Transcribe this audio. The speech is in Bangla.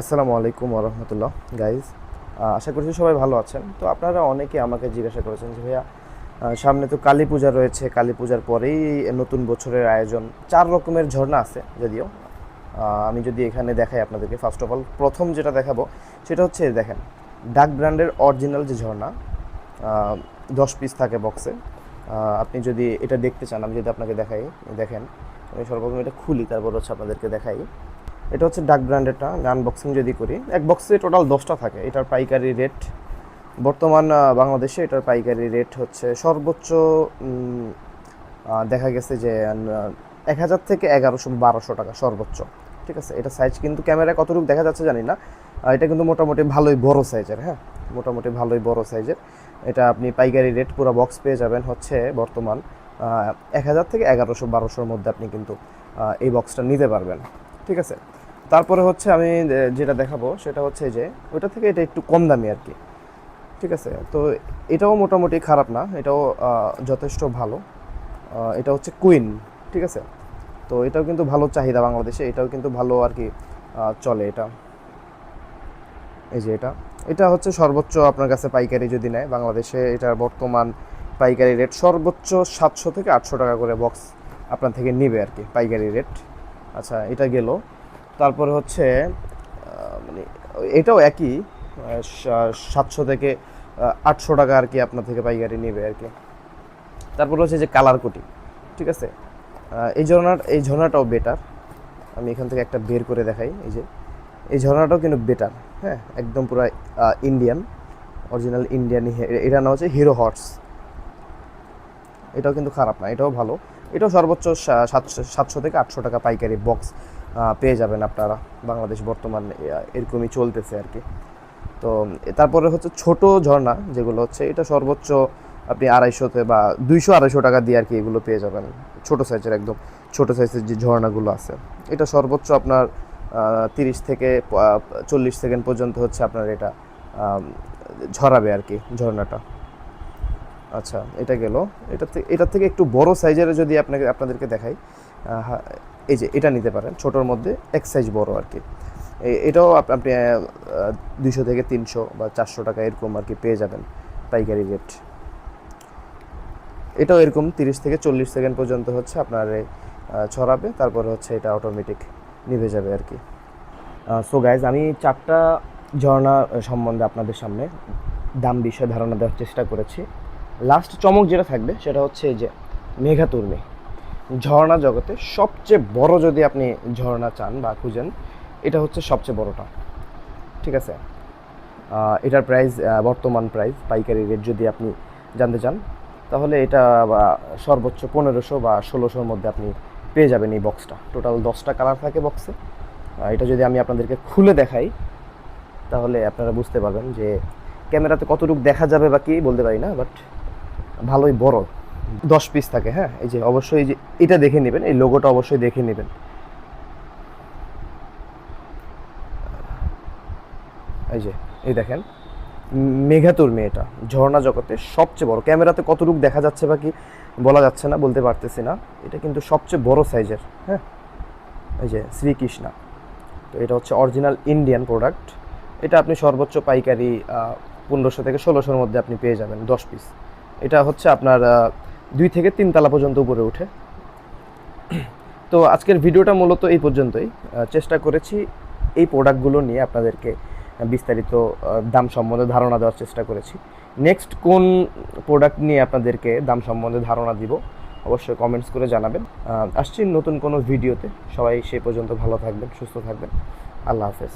আসসালামু আলাইকুম ওরহমতুল্লাহ গাইজ আশা করছি সবাই ভালো আছেন। তো আপনারা অনেকে আমাকে জিজ্ঞাসা করেছেন যে, ভাইয়া সামনে তো কালী পূজা রয়েছে। কালী পূজার পরেই নতুন বছরের আয়োজন। চার রকমের ঝর্ণা আছে যদিও। আমি যদি এখানে দেখাই আপনাদেরকে ফার্স্ট অফ অল প্রথম যেটা দেখাবো, সেটা হচ্ছে, দেখেন ডাক ব্র্যান্ডের অরিজিনাল যে ঝর্ণা দশ পিস থাকে বক্সে আপনি যদি এটা দেখতে চান, আমি যদি আপনাকে দেখাই, দেখেন, আমি সর্বপ্রথম এটা খুলি, তারপর হচ্ছে আপনাদেরকে দেখাই। এটা হচ্ছে ডাক ব্র্যান্ডেরটা আমি আনবক্সিং যদি করি, এক বক্সে টোটাল দশটা থাকে। এটার পাইকারি রেট বর্তমান বাংলাদেশে এটার পাইকারি রেট হচ্ছে সর্বোচ্চ দেখা গেছে যে এক হাজার থেকে এগারোশো বারোশো টাকা সর্বোচ্চ। ঠিক আছে? এটা সাইজ কিন্তু ক্যামেরায় কতটুকু দেখা যাচ্ছে জানি না। এটা কিন্তু মোটামুটি ভালোই বড় সাইজের হ্যাঁ? মোটামুটি ভালোই বড় সাইজের এটা আপনি পাইকারি রেট পুরো বক্স পেয়ে যাবেন হচ্ছে বর্তমান এক হাজার থেকে এগারোশো বারোশোর মধ্যে আপনি কিন্তু এই বক্সটা নিতে পারবেন। ঠিক আছে? তারপরে হচ্ছে আমি যেটা দেখাবো সেটা হচ্ছে যে, ওইটা থেকে এটা একটু কম দামি আর কি। ঠিক আছে? তো এটাও মোটামুটি খারাপ না, এটাও যথেষ্ট ভালো। এটা হচ্ছে কুইন, ঠিক আছে? তো এটাও কিন্তু ভালো চাহিদা বাংলাদেশে, এটাও কিন্তু ভালো আর কি চলে এটা। এই যে এটা। এটা হচ্ছে সর্বোচ্চ আপনার কাছে পাইকারি যদি নেয়, বাংলাদেশে এটার বর্তমান পাইকারি রেট সর্বোচ্চ সাতশো থেকে আটশো টাকা করে বক্স আপনার থেকে নিবে আর কি, পাইকারি রেট। আচ্ছা এটা গেল। তারপরে হচ্ছে মানে এটাও একই সাতশো থেকে আটশো টাকা আর কি আপনার থেকে পাইকারি নেবে আর কি। তারপর হচ্ছে যে কালার কোটি, ঠিক আছে? এই ঝর্ণার, এই ঝর্ণাটাও বেটার আমি এখান থেকে একটা বের করে দেখাই, এই যে। এই ঝর্ণাটাও কিন্তু বেটার হ্যাঁ? একদম পুরো ইন্ডিয়ান অরিজিনাল ইন্ডিয়ান এটা না হচ্ছে হিরো হর্স এটাও কিন্তু খারাপ না, এটাও ভালো। এটাও সর্বোচ্চ সাতশো সাতশো থেকে আটশো টাকা পাইকারি বক্স পেয়ে যাবেন আপনারা। বাংলাদেশ বর্তমান এরকমই চলতেছে আর কি। তো, তারপরে হচ্ছে ছোট ঝর্ণা, যেগুলো হচ্ছে এটা সর্বোচ্চ আপনি আড়াইশোতে বা দুইশো আড়াইশো টাকা দিয়ে আর কি এগুলো পেয়ে যাবেন। ছোট সাইজের একদম ছোট সাইজের যে ঝর্ণাগুলো আছে। এটা সর্বোচ্চ আপনার তিরিশ থেকে চল্লিশ সেকেন্ড পর্যন্ত হচ্ছে আপনার এটা ঝরাবে আর কি ঝর্ণাটা। আচ্ছা এটা গেল। এটা থেকে এটার থেকে একটু বড় সাইজের যদি আপনাকে, আপনাদেরকে দেখাই এই যে এটা নিতে পারেন, ছোটোর মধ্যে এক সাইজ বড় আর কি। এটাও আপ- আপনি দুইশো থেকে তিনশো বা চারশো টাকা এরকম আর কি পেয়ে যাবেন পাইকারি রেট এটাও এরকম তিরিশ থেকে চল্লিশ সেকেন্ড পর্যন্ত হচ্ছে, আপনার ছড়াবে, তারপরে হচ্ছে এটা অটোমেটিক নিভে যাবে আর কি। সো গাইজ আমি চারটা ঝর্ণা সম্বন্ধে আপনাদের সামনে দাম বিষয়ে ধারণা দেওয়ার চেষ্টা করেছি। লাস্ট চমক যেটা থাকবে, সেটা হচ্ছে যে মেঘাতুর্মি। ঝর্ণা জগতে সবচেয়ে বড় যদি আপনি ঝর্ণা চান বা খুঁজেন, এটা হচ্ছে সবচেয়ে বড়টা। ঠিক আছে? এটার প্রাইস বর্তমান প্রাইস পাইকারি রেট যদি আপনি জানতে চান, তাহলে এটা সর্বোচ্চ পনেরোশো বা ষোলোশোর মধ্যে আপনি পেয়ে যাবেন এই বক্সটা টোটাল দশটা কালার থাকে বক্সে এটা যদি আমি আপনাদেরকে খুলে দেখাই, তাহলে আপনারা বুঝতে পারবেন যে ক্যামেরাতে কতটুকু দেখা যাবে বা কি, বলতে পারি না বাট ভালোই বড়। দশ পিস থাকে হ্যাঁ? এই যে অবশ্যই যে এটা দেখে নেবেন, এই লোগোটা অবশ্যই দেখে নেবেন। এই যে, এই দেখেন মেঘাতুর্মি এটা ঝর্ণা জগতে সবচেয়ে বড়। ক্যামেরাতে কতটুকু দেখা যাচ্ছে বা কি বলা যাচ্ছে না, বলতে পারতেছি না। এটা কিন্তু সবচেয়ে বড় সাইজের হ্যাঁ? এই যে, শ্রীকৃষ্ণা। তো এটা হচ্ছে অরিজিনাল ইন্ডিয়ান প্রোডাক্ট এটা আপনি সর্বোচ্চ পাইকারি পনেরোশো থেকে ষোলোশোর মধ্যে আপনি পেয়ে যাবেন, দশ পিস এটা হচ্ছে আপনার দুই থেকে তিন তালা পর্যন্ত উপরে ওঠে তো আজকের ভিডিওটা মূলত এই পর্যন্তই। চেষ্টা করেছি এই প্রোডাক্টগুলো নিয়ে আপনাদেরকে বিস্তারিত দাম সম্বন্ধে ধারণা দেওয়ার চেষ্টা করেছি। নেক্সট কোন প্রোডাক্ট নিয়ে আপনাদেরকে দাম সম্বন্ধে ধারণা দিব, অবশ্যই কমেন্টস করে জানাবেন। আসছি নতুন কোনো ভিডিওতে। সবাই সে পর্যন্ত ভালো থাকবেন, সুস্থ থাকবেন। আল্লাহ হাফেজ।